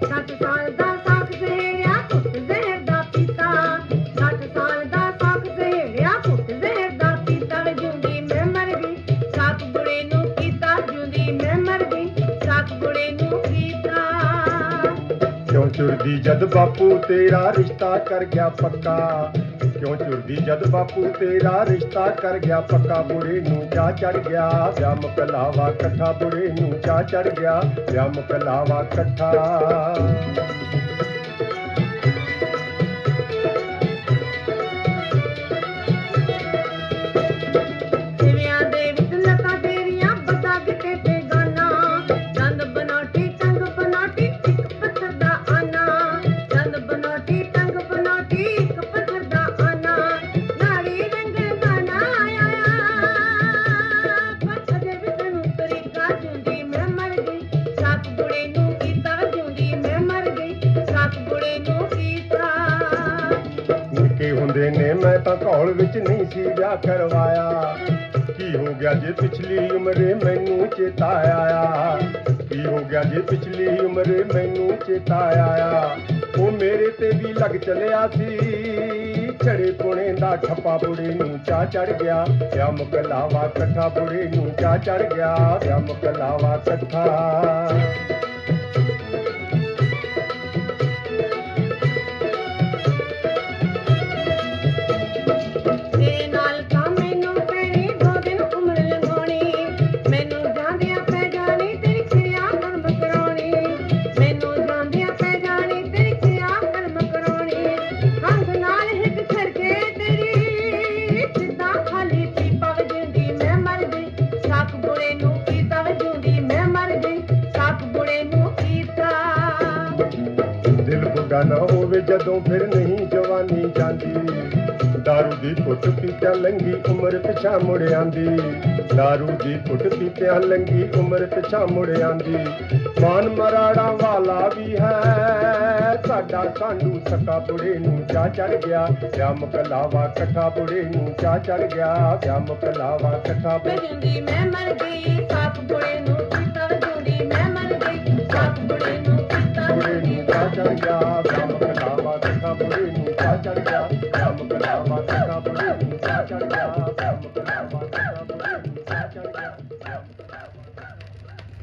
That's all ਚੁਰਦੀ ਜਦ ਬਾਪੂ ਤੇਰਾ ਰਿਸ਼ਤਾ ਕਰ ਗਿਆ ਪੱਕਾ। ਕਿਉਂ ਚੁਰਦੀ ਜਦ ਬਾਪੂ ਤੇਰਾ ਰਿਸ਼ਤਾ ਕਰ ਗਿਆ ਪੱਕਾ? ਬੁੜੇ ਨੂੰ ਚਾ ਚੜ ਗਿਆ। ਵਿਆਹ ਮੁਕਲਾਵਾ ਇਕੱਠਾ ਬੁੜੇ ਨੂੰ ਚਾ ਚੜ ਗਿਆ। ਵਿਆਹ ਮੁਕਲਾਵਾ ਇਕੱਠਾ। ਗਈ ਸਾਕ ਨੂੰ ਕੀਤਾ ਜੁੰਦੀ ਮੈਂ ਮਰ ਗਈ। ਸਾਕ ਬੁੜੇ ਨੂੰ ਕੀਤਾ। ਨਿੱਕੇ ਹੁੰਦੇ ਨੇ, ਮੈਂ ਤਾਂ ਘੌਲ ਵਿੱਚ ਨਹੀਂ ਸੀ ਵਿਆਹ ਕਰਵਾਇਆ। ਕੀ ਹੋ ਗਿਆ ਜੇ ਪਿਛਲੀ ਉਮਰੇ ਮੈਨੂੰ ਚੇਤਾ ਆਇਆ? ਕੀ ਹੋ ਗਿਆ ਜੇ ਪਿਛਲੀ ਉਮਰੇ ਮੈਨੂੰ ਚੇਤਾ ਆਇਆ? ਉਹ ਮੇਰੇ ਤੇ ਵੀ ਲੱਗ ਚਲਿਆ ਸੀ। ਛੜੇ ਪੁਣੇ ਦਾ ਠੱਪਾ ਬੁੜੇ ਨੂੰ ਚਾ ਚੜ ਗਿਆ। ਵਿਆਹ ਮੁਕਲਾਵਾ ਇਕੱਠਾ ਬੁੜੇ ਨੂੰ ਚਾ ਚੜ ਗਿਆ। ਵਿਆਹ ਮੁਕਲਾਵਾ ਇਕੱਠਾ ਬੁੱਢਾ ਨਾ ਹੋਵੇ ਜਦੋਂ ਫਿਰ ਨਹੀਂ ਜਵਾਨੀ ਜਾਂਦੀ। ਦਾਰੂ ਦੀ ਘੁੱਟ ਪੀਤਿਆਂ ਲੰਗੀ ਉਮਰ ਪਿਛਾ ਮੁੜ ਆਂਦੀ। ਦਾਰੂ ਦੀ ਘੁੱਟ ਪੀਤਿਆਂ ਲੰਗੀ ਉਮਰ ਪਿਛਾ ਮੁੜ ਆਂਦੀ। ਮਾਨ ਮਰਾੜਾ ਵਾਲਾ ਵੀ ਹੈ ਸਾਡਾ ਸਾਂਢੂ ਸਕਾ ਬੁੜੇ ਨੂੰ ਚਾ ਚੜ ਗਿਆ। ਵਿਆਹ ਮੁਕਲਾਵਾ ਇਕੱਠਾ ਬੁੜੇ ਨੂੰ ਚਾ ਚੜ ਗਿਆ। ਵਿਆਹ ਮੁਕਲਾਵਾ ਇਕੱਠਾ ਬੁੜੇ ਮੈਂ ਮਰ ਗਈ ਸਾਕ ਬੁੜੇ ਨੂੰ ਕੀਤਾ ਵਜੂਦੀ ਮੈਂ ਮਰ ਗਈ ਸਾਕ ਬੁੜੇ ਨੂੰ ਕੀਤਾ ਨੂੰ ਚਾ ਚੜ ਗਿਆ। ਬੁੜੇ